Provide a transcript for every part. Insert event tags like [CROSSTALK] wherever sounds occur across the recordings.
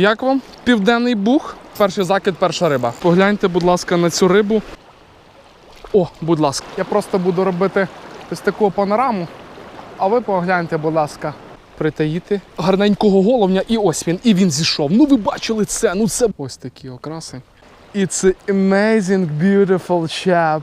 Як вам південний бух? Перший закид, перша риба. Погляньте, будь ласка, на цю рибу. О, будь ласка. Я просто буду робити ось таку панораму. А ви погляньте, будь ласка, притаїти гарненького головня, і ось він, і він зійшов. Ну ви бачили це, ну це ось такі окраси. It's an amazing, beautiful chap.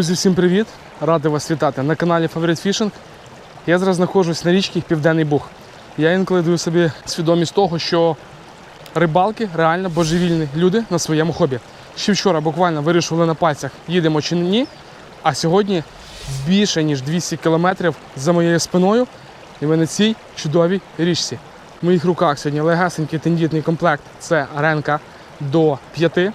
Друзі, всім привіт! Радий вас вітати на каналі Favorite Fishing. Я зараз знаходжусь на річці Південний Буг. Я інколи даю собі свідомість того, що рибалки реально божевільні люди на своєму хобі. Ще вчора буквально вирішували на пальцях, їдемо чи ні. А сьогодні більше ніж 200 кілометрів за моєю спиною, і ми на цій чудовій річці. В моїх руках сьогодні легасенький тендітний комплект. Це аренка до 5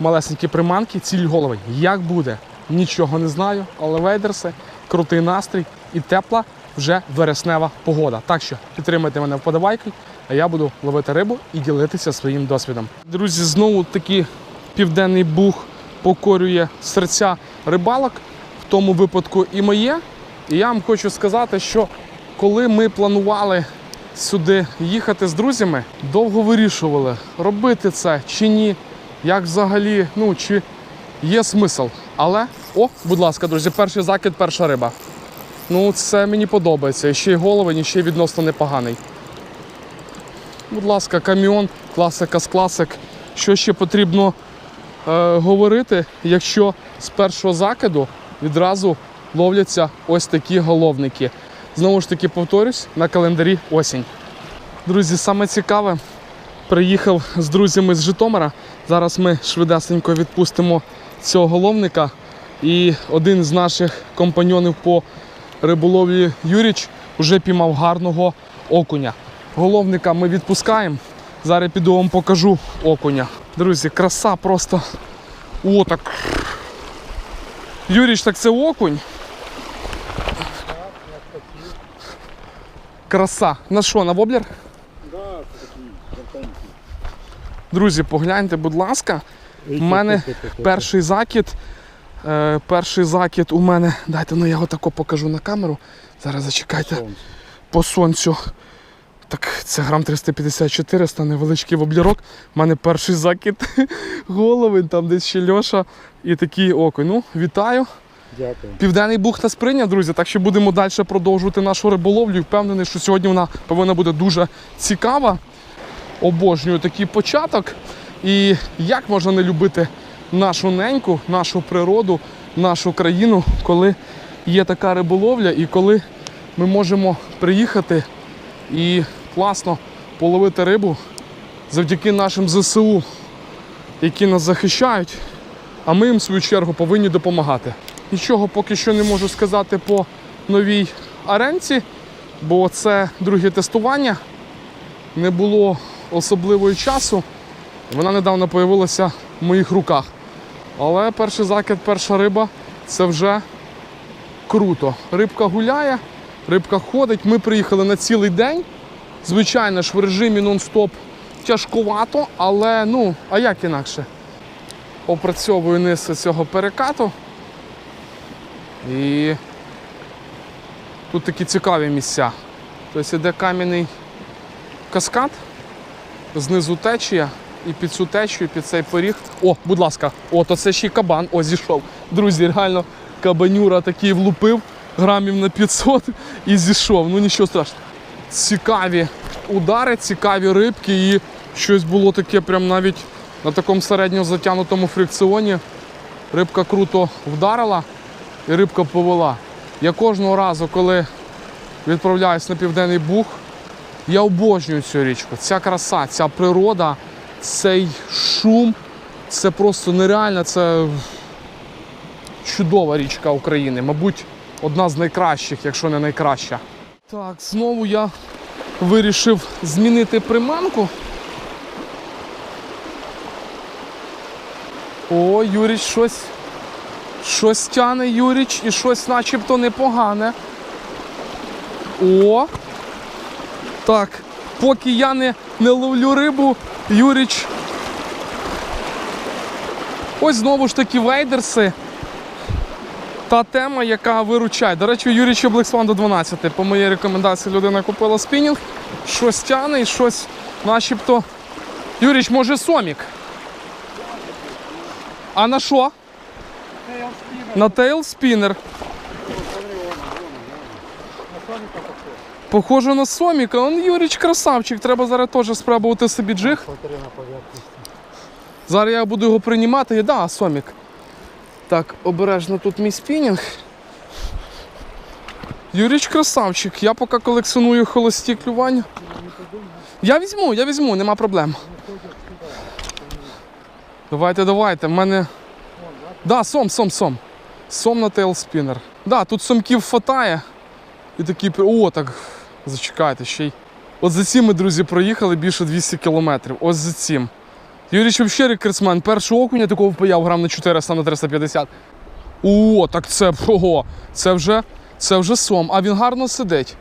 малесенькі приманки, ціль голови. Як буде? Нічого не знаю, але вейдерси, крутий настрій і тепла вже вереснева погода. Так що підтримайте мене вподобайкою, а я буду ловити рибу і ділитися своїм досвідом. Друзі, знову таки південний бух покорює серця рибалок, в тому випадку і моє. І я вам хочу сказати, що коли ми планували сюди їхати з друзями, довго вирішували, робити це чи ні, як взагалі, ну чи є смисл. Але, о, будь ласка, друзі, перший закид, перша риба. Ну, це мені подобається. Ще й головень, і ще й відносно непоганий. Будь ласка, каміон, класика з класик. Що ще потрібно е, говорити, якщо з першого закиду відразу ловляться ось такі головники. Знову ж таки, повторюсь, на календарі осінь. Друзі, саме цікаве, приїхав з друзями з Житомира. Зараз ми швидесенько відпустимо цього головника. І один з наших компаньонів по риболовлі Юріч вже піймав гарного окуня. Головника ми відпускаємо. Зараз піду вам покажу окуня. Друзі, краса просто. О, так. Юріч, так це окунь. Краса. На що, на воблер? Друзі, погляньте, будь ласка. У мене перший закид. Е, перший закид у мене. Дайте ну я його тако покажу на камеру. Зараз зачекайте. По сонцю. Так, це грам 350-400, невеличкий воблірок. У мене перший закид [LAUGHS] головень, там десь ще Льоша і такий окунь. Ну, вітаю. Дякую. Південний бух нас прийняв, друзі, так що будемо далі продовжувати нашу риболовлю. І Впевнений, що сьогодні вона повинна бути дуже цікава. Обожнюю такий початок. І як можна не любити нашу неньку, нашу природу, нашу країну, коли є така риболовля і коли ми можемо приїхати і класно половити рибу завдяки нашим ЗСУ, які нас захищають, а ми їм в свою чергу повинні допомагати. Нічого поки що не можу сказати по новій аренці, бо це друге тестування. Не було особливого часу. Вона недавно з'явилася в моїх руках. Але перший закид, перша риба це вже круто. Рибка гуляє, рибка ходить. Ми приїхали на цілий день. Звичайно ж, в режимі нон-стоп тяжкувато, але ну, а як інакше? Опрацьовую низ цього перекату. І тут такі цікаві місця. Тобто іде кам'яний каскад, знизу течія, і під цю течію, під цей поріг. О, будь ласка, о, то це ще й кабан, о, зійшов. Друзі, реально кабанюра такий влупив грамів на 500 і зійшов. Ну нічого страшного. Цікаві удари, цікаві рибки, і щось було таке, прям навіть на такому середньо затягнутому фрикціоні. Рибка круто вдарила і рибка повела. Я кожного разу, коли відправляюсь на південний буг, я обожнюю цю річку. Ця краса, ця природа, цей шум. Це просто нереально. Це чудова річка України. Мабуть, одна з найкращих, якщо не найкраща. Так, знову я вирішив змінити приманку. О, Юріч щось. Щось тяне Юріч і щось начебто непогане. О! Так, поки я не, не ловлю рибу, Юріч. Ось знову ж таки вейдерси. Та тема, яка виручає. До речі, Юрій Блексван до 12. По моїй рекомендації людина купила спінінг. Щось тяне і щось начебто. Юріч, може сомік? А на що? На тейл спінер. Похоже на соміка. Он Юріч красавчик. Треба зараз теж спробувати собі джиг. Зараз я буду його приймати. І да, сомік. Так, обережно тут мій спінінг. Юріч красавчик. Я поки колекціоную холості клювання. Я візьму, я візьму, нема проблем. Давайте, давайте. В мене. Да, сом, сом, сом. Сом на тейлспінер. Да, тут сомків хватає. І такі. О, так. Зачекайте ще й. От за цим ми, друзі, проїхали більше 200 кілометрів. Ось за цим. Юріч взагалі рекордсмен. Першого окуня такого впаяв грам на 400 на 350. О, так це ого, це вже, це вже сом. А він гарно сидить.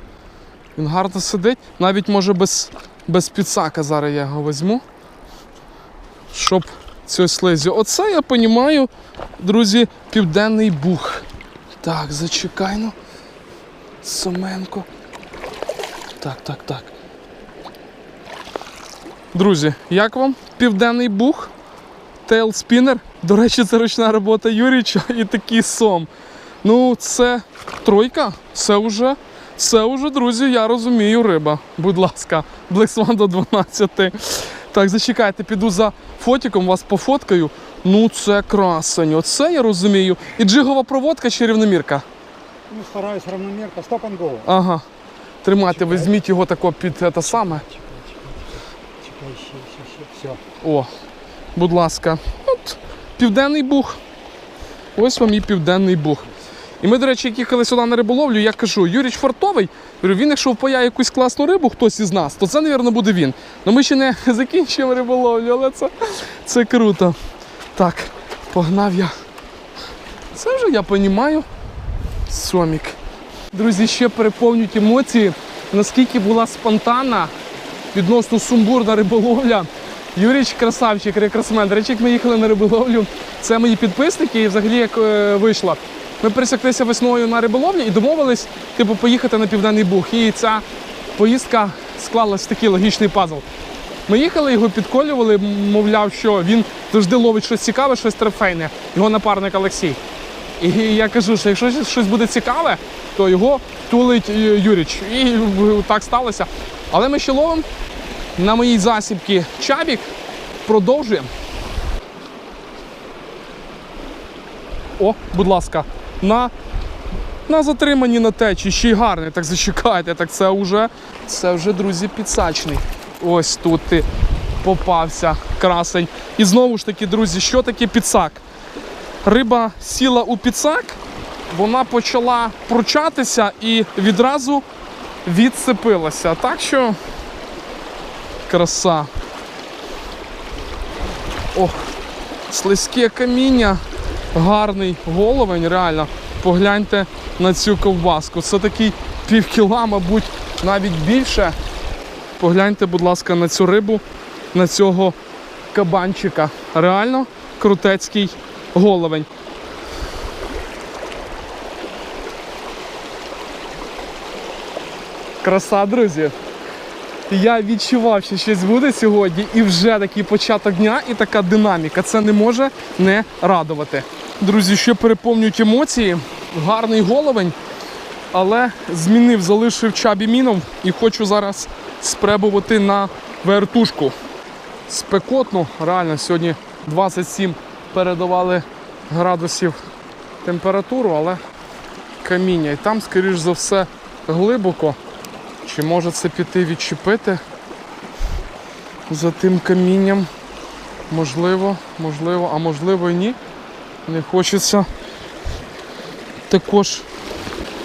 Він гарно сидить. Навіть може без, без підсака зараз я його візьму. Щоб цю слизі. Оце я розумію, друзі, південний бух. Так, зачекай ну. Соменко. Так, так, так. Друзі, як вам південний бух? Тейл спінер. До речі, це ручна робота Юріча і такий сом. Ну, це тройка. Це вже, це вже, друзі, я розумію, риба. Будь ласка, Swan до 12. Так, зачекайте, піду за фотиком, вас пофоткаю. Ну, це красень. Оце я розумію. І джигова проводка чи рівномірка? Ну, стараюсь равномерно. Стоп and go. Ага. Тримайте, візьміть його тако під те саме. Чекай, ще, ще, ще. Все. О, будь ласка. От, південний бух. Ось вам і південний бух. І ми, до речі, як їхали сюди на риболовлю, я кажу, Юріч Фартовий, говорю, він якщо впаяє якусь класну рибу, хтось із нас, то це, мабуть, буде він. Ну ми ще не [LAUGHS] закінчуємо риболовлю, але це, це круто. Так, погнав я. Це вже я розумію. Сомік. Друзі, ще переповнюють емоції, наскільки була спонтанна відносно сумбурна риболовля. Юріч красавчик, рекордсмен. До речі, як ми їхали на риболовлю, це мої підписники і взагалі як е, вийшло. Ми пересеклися весною на риболовлю і домовились, типу, поїхати на Південний Буг. І ця поїздка склалась в такий логічний пазл. Ми їхали, його підколювали, мовляв, що він завжди ловить щось цікаве, щось трофейне, його напарник Олексій. І я кажу, що якщо щось буде цікаве, то його тулить е, Юріч. І так сталося. Але ми ще ловимо на моїй засібці чабік. Продовжуємо. О, будь ласка, на, на затриманні на течі, ще й гарний. Так зачекайте, так це вже, це вже, друзі, підсачний. Ось тут ти попався, красень. І знову ж таки, друзі, що таке підсак? Риба сіла у підсак, вона почала пручатися і відразу відсипилася. Так що краса. Ох, слизьке каміння, гарний головень, реально. Погляньте на цю ковбаску. Це такий півкіла, мабуть, навіть більше. Погляньте, будь ласка, на цю рибу, на цього кабанчика. Реально крутецький головень. Краса, друзі. Я відчував, що щось буде сьогодні, і вже такий початок дня і така динаміка. Це не може не радувати. Друзі, ще переповнюють емоції. Гарний головень, але змінив, залишив чабі мінов і хочу зараз спробувати на вертушку. Спекотно, реально, сьогодні 27 передавали градусів температуру, але каміння. І там, скоріш за все, глибоко. Чи може це піти відчепити за тим камінням? Можливо, можливо, а можливо і ні. Не хочеться також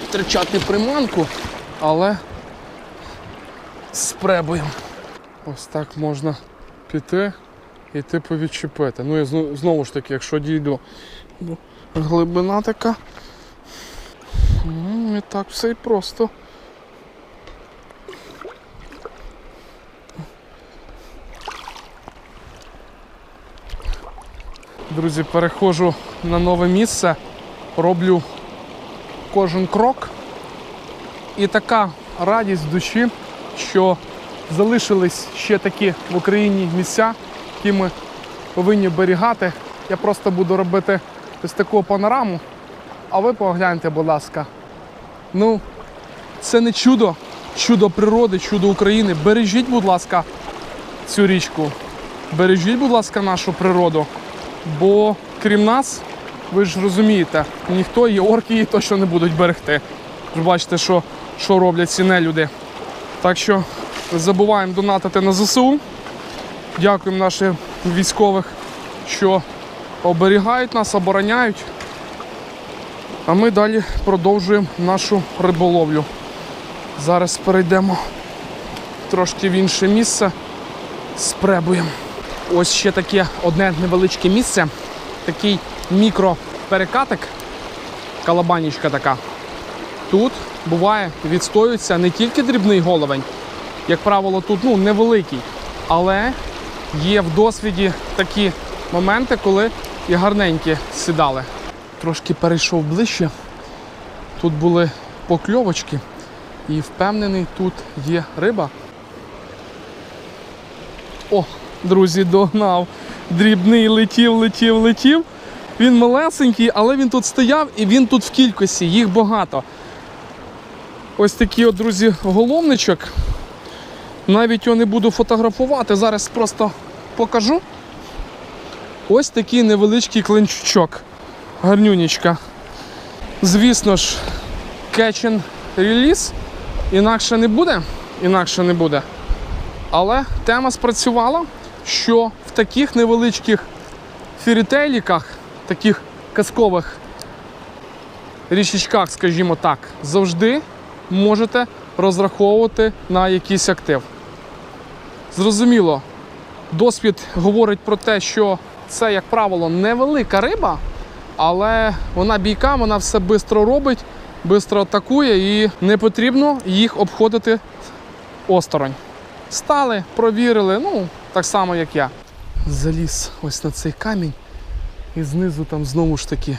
втрачати приманку, але спребуємо. Ось так можна піти і типу відчепити. Ну і знову ж таки, якщо дійду глибина така. Ну, і так все і просто. Друзі, переходжу на нове місце, роблю кожен крок. І така радість в душі, що залишились ще такі в Україні місця, які ми повинні оберігати. Я просто буду робити ось таку панораму. А ви погляньте, будь ласка. Ну, це не чудо, чудо природи, чудо України. Бережіть, будь ласка, цю річку. Бережіть, будь ласка, нашу природу. Бо крім нас, ви ж розумієте, ніхто і орки її точно не будуть берегти. Ви бачите, що, що роблять ці нелюди. Так що забуваємо донатити на ЗСУ. Дякуємо нашим військових, що оберігають нас, обороняють. А ми далі продовжуємо нашу риболовлю. Зараз перейдемо трошки в інше місце. Спребуємо. Ось ще таке одне невеличке місце. Такий мікроперекатик, калабанічка така. Тут буває відстоюється не тільки дрібний головень, як правило, тут ну, невеликий, але є в досвіді такі моменти, коли і гарненькі сідали. Трошки перейшов ближче. Тут були покльовочки, і впевнений, тут є риба. О, друзі, догнав. Дрібний летів, летів, летів. Він малесенький, але він тут стояв і він тут в кількості, їх багато. Ось такий от, друзі, головничок. Навіть його не буду фотографувати, зараз просто покажу. Ось такий невеличкий клинчучок. Гарнюнічка. Звісно ж, and release. Інакше не буде. Інакше не буде. Але тема спрацювала, що в таких невеличких фірітейліках, таких казкових річечках, скажімо так, завжди можете розраховувати на якийсь актив. Зрозуміло, досвід говорить про те, що це, як правило, невелика риба, але вона бійка, вона все швидко робить, швидко атакує і не потрібно їх обходити осторонь. Стали, провірили, ну, так само, як я. Заліз ось на цей камінь, і знизу там знову ж таки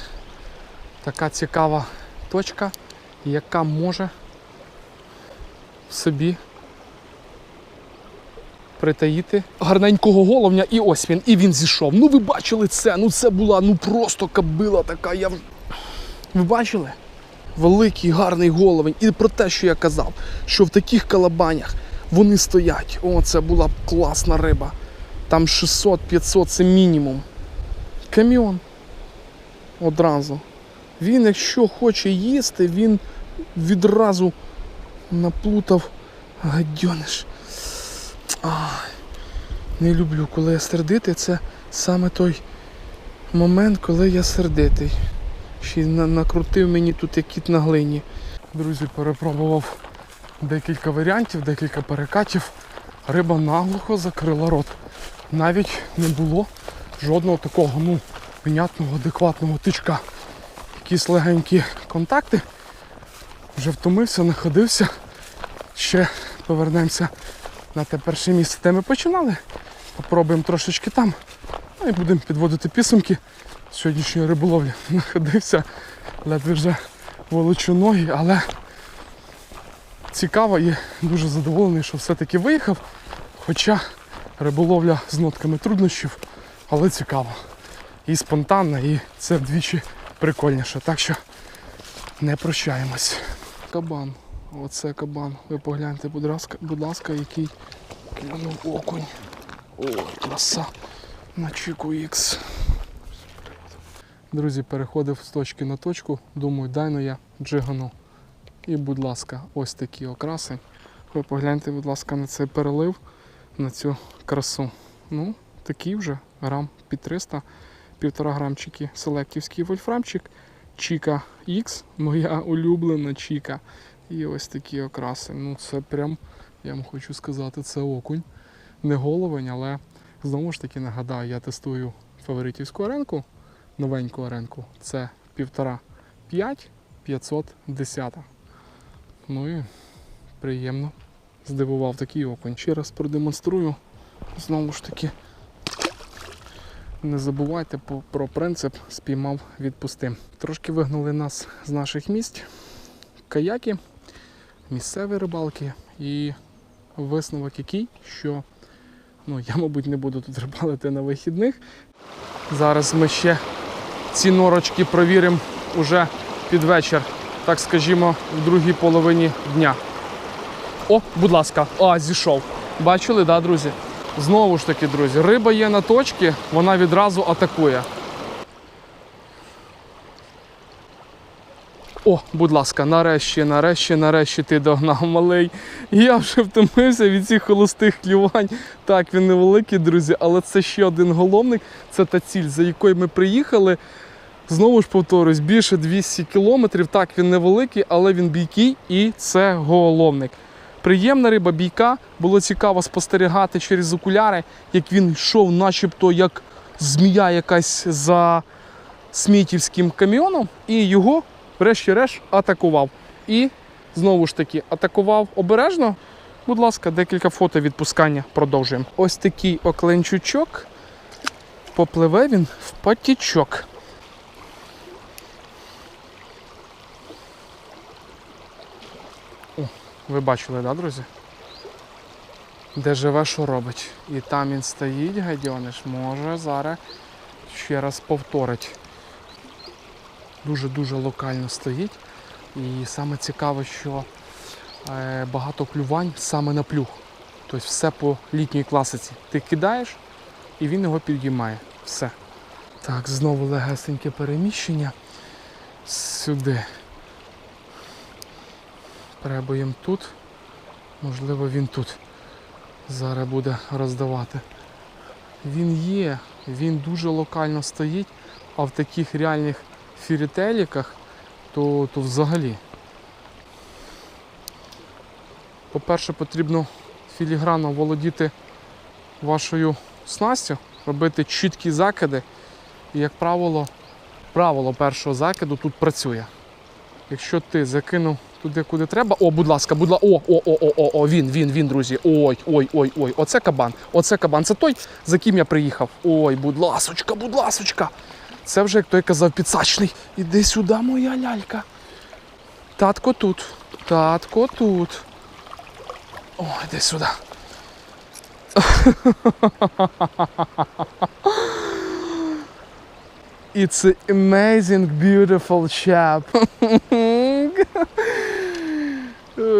така цікава точка, яка може собі притаїти гарненького головня. І ось він, і він зійшов. Ну ви бачили це? Ну це була ну просто кабила така. Я... Ви бачили? Великий гарний головень. І про те, що я казав, що в таких калабанях вони стоять. О, це була б класна риба. Там 600-500 це мінімум. Каміон. Одразу. Він, якщо хоче їсти, він відразу наплутав гадьониш. Не люблю, коли я сердитий, це саме той момент, коли я сердитий. Ще накрутив мені тут як кіт на глині. Друзі, перепробував декілька варіантів, декілька перекатів. Риба наглухо закрила рот. Навіть не було жодного такого, ну, понятного, адекватного тичка. Якісь легенькі контакти. Вже втомився, находився. Ще повернемося на те перше місце, де ми починали. Попробуємо трошечки там. Ну і будемо підводити підсумки сьогоднішньої риболовлі. Находився, ледве вже волочу ноги, але цікаво і дуже задоволений, що все-таки виїхав. Хоча риболовля з нотками труднощів, але цікаво. І спонтанно, і це вдвічі прикольніше. Так що не прощаємось. Кабан. Оце кабан. Ви погляньте, будь ласка, будь ласка, який клюнув окунь. Ой, краса. На Чіку Ікс. Друзі, переходив з точки на точку. Думаю, дай ну я джигану. І, будь ласка, ось такі окраси. Ви погляньте, будь ласка, на цей перелив, на цю красу. Ну, такий вже грам під 300, півтора грамчики селектівський вольфрамчик Чіка X, моя улюблена Чіка. І ось такі окраси. Ну це прям, я вам хочу сказати, це окунь. Не головень, але знову ж таки нагадаю, я тестую фаворитівську аренку, новеньку аренку. Це 1,5 5 510. Ну і приємно здивував такий окунь. Ще раз продемонструю. Знову ж таки, не забувайте про принцип спіймав відпусти. Трошки вигнали нас з наших місць. Каяки, місцеві рибалки і висновок який, що ну, я, мабуть, не буду тут рибалити на вихідних. Зараз ми ще ці норочки провіримо уже під вечір, так скажімо, в другій половині дня. О, будь ласка, а, зійшов. Бачили, да, друзі? Знову ж таки, друзі, риба є на точці, вона відразу атакує. О, будь ласка, нарешті, нарешті, нарешті ти догнав малий. Я вже втомився від цих холостих клювань. Так, він невеликий, друзі, але це ще один головник. Це та ціль, за якою ми приїхали. Знову ж повторюсь, більше 200 кілометрів. Так, він невеликий, але він бійкий і це головник. Приємна риба бійка. Було цікаво спостерігати через окуляри, як він йшов, начебто як змія якась за смітівським каміоном, і його, врешті-решт, атакував. І знову ж таки атакував обережно. Будь ласка, декілька фото відпускання продовжуємо. Ось такий окленчучок. Попливе він в потічок. Ви бачили, да, друзі? Де живе, що робить. І там він стоїть, гадьониш, може зараз ще раз повторить. Дуже-дуже локально стоїть. І саме цікаве, що е, багато клювань саме на плюх. Тобто все по літній класиці. Ти кидаєш і він його підіймає. Все. Так, знову легесеньке переміщення. Сюди. Пробуємо тут. Можливо, він тут зараз буде роздавати. Він є, він дуже локально стоїть, а в таких реальних фірітеліках то, то взагалі. По-перше, потрібно філігранно володіти вашою снастю, робити чіткі закиди. І, як правило, правило першого закиду тут працює. Якщо ти закинув туди, куди треба. О, будь ласка, будь ласка, о, о, о, о, о, о, він, він, він, друзі. Ой, ой, ой, ой. Оце кабан. Оце кабан. Це той, за ким я приїхав. Ой, будь ласочка, будь ласочка. Це вже, як той казав, підсачний. Іди сюди, моя лялька. Татко тут. Татко тут. О, іди сюди. It's an amazing, beautiful chap.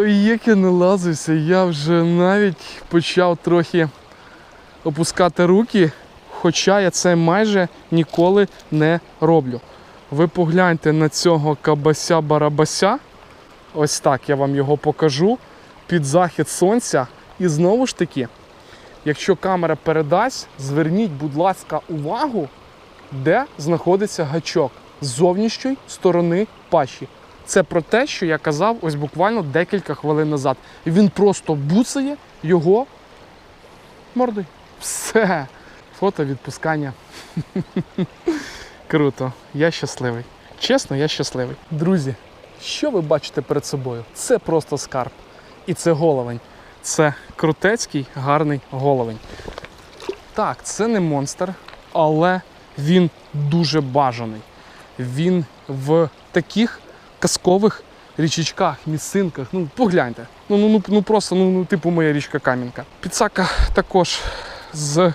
Як я налазився, я вже навіть почав трохи опускати руки, хоча я це майже ніколи не роблю. Ви погляньте на цього кабася-барабася. Ось так я вам його покажу. Під захід сонця. І знову ж таки, якщо камера передасть, зверніть, будь ласка, увагу, де знаходиться гачок з зовнішньої сторони пащі. Це про те, що я казав ось буквально декілька хвилин назад. Він просто буцає його мордою. Все. Фото відпускання. Круто. Я щасливий. Чесно, я щасливий. Друзі, що ви бачите перед собою? Це просто скарб. І це головень. Це крутецький, гарний головень. Так, це не монстр, але він дуже бажаний. Він в таких казкових річечках, місцинках. Ну, погляньте. Ну, ну, ну, ну просто, ну, ну, типу моя річка Кам'янка. Підсака також з...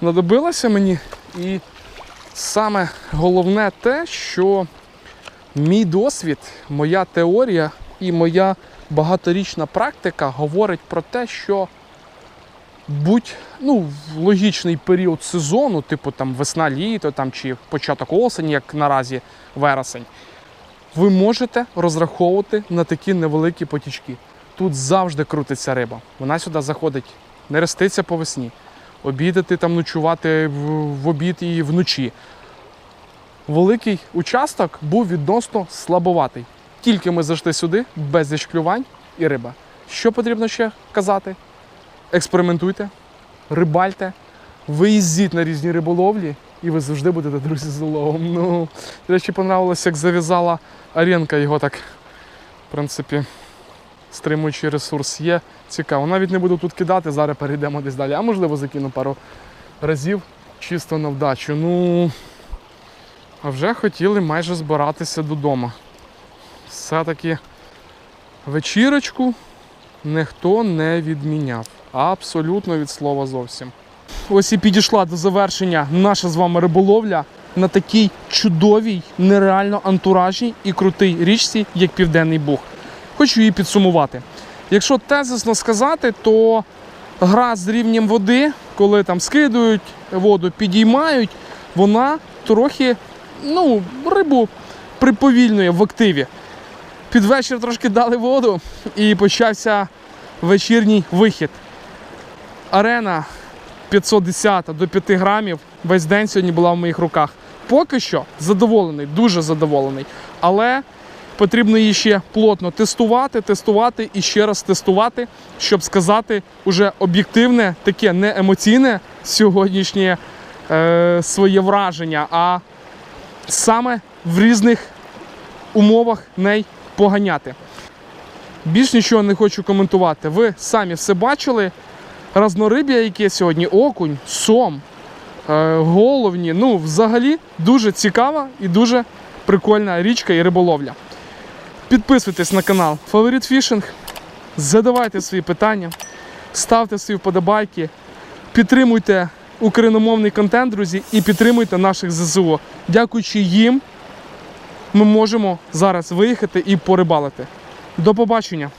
знадобилася мені. І саме головне те, що мій досвід, моя теорія і моя багаторічна практика говорить про те, що будь ну, логічний період сезону, типу там весна, літо там, чи початок осені, як наразі вересень, ви можете розраховувати на такі невеликі потічки. Тут завжди крутиться риба. Вона сюди заходить, не реститься по весні, обідати там, ночувати в, обід і вночі. великий участок був відносно слабоватий. Тільки ми зайшли сюди, безліч клювань і риба. Що потрібно ще казати? Експериментуйте, рибальте, виїздіть на різні риболовлі, і ви завжди будете друзі з уловом. Ну, речі, понравилось, як зав'язала Аренка його так, в принципі, стримуючий ресурс є. Цікаво. Навіть не буду тут кидати, зараз перейдемо десь далі. А можливо закину пару разів чисто на вдачу. Ну, а вже хотіли майже збиратися додому. Все-таки вечірочку ніхто не відміняв. Абсолютно від слова зовсім. Ось і підійшла до завершення наша з вами риболовля на такій чудовій, нереально антуражній і крутій річці, як Південний Буг. Хочу її підсумувати. Якщо тезисно сказати, то гра з рівнем води, коли там скидують воду, підіймають, вона трохи ну, рибу приповільнює в активі. Під вечір трошки дали воду і почався вечірній вихід. Арена 510 до 5 грамів весь день сьогодні була в моїх руках. Поки що задоволений, дуже задоволений. Але потрібно її ще плотно тестувати, тестувати і ще раз тестувати, щоб сказати уже об'єктивне, таке не емоційне сьогоднішнє е, своє враження, а саме в різних умовах неї поганяти. Більш нічого не хочу коментувати. Ви самі все бачили. Разнориб'я, яке сьогодні окунь, сом, е, головні. Ну, взагалі дуже цікава і дуже прикольна річка і риболовля. Підписуйтесь на канал Фаворит Фішинг, задавайте свої питання, ставте свої вподобайки, підтримуйте україномовний контент, друзі, і підтримуйте наших ЗСУ. Дякуючи їм, ми можемо зараз виїхати і порибалити. До побачення!